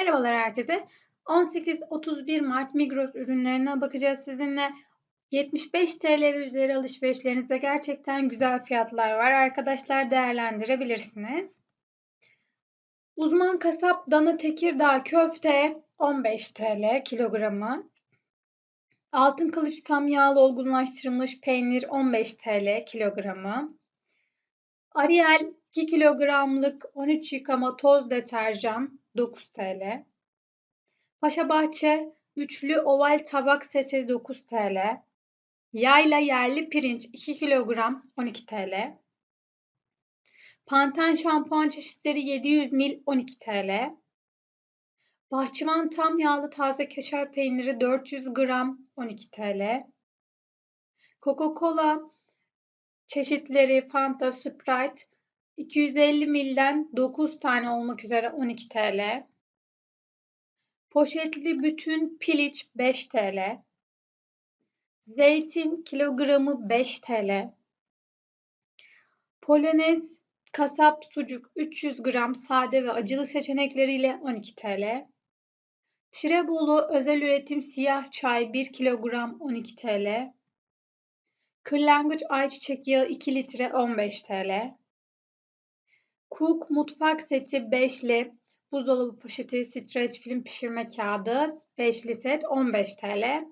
Merhabalar herkese. 18-31 Mart Migros ürünlerine bakacağız sizinle. 75 TL ve üzeri alışverişlerinizde gerçekten güzel fiyatlar var. Arkadaşlar değerlendirebilirsiniz. Uzman kasap dana tekirdağ köfte 15 TL kilogramı. Altın kılıç tam yağlı olgunlaştırılmış peynir 15 TL kilogramı. Ariel 2 kilogramlık 13 yıkama toz deterjan 9 TL. Paşa Bahçe üçlü oval tabak seti 9 TL. Yayla yerli pirinç 2 kilogram 12 TL. Panten şampuan çeşitleri 700 ml 12 TL. Bahçıvan tam yağlı taze keşer peyniri 400 gram 12 TL. Coca-Cola çeşitleri Fanta, Sprite 250 milden 9 tane olmak üzere 12 TL. Poşetli bütün piliç 5 TL. Zeytin kilogramı 5 TL. Polonez kasap sucuk 300 gram sade ve acılı seçenekleriyle 12 TL. Tirebolu özel üretim siyah çay 1 kilogram 12 TL. Kırlangıç ayçiçek yağı 2 litre 15 TL. Cook mutfak seti 5'li buzdolabı poşeti streç film pişirme kağıdı 5'li set 15 TL.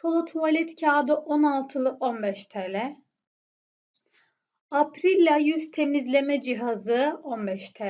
Solo tuvalet kağıdı 16'lı 15 TL. Aprilla yüz temizleme cihazı 15 TL.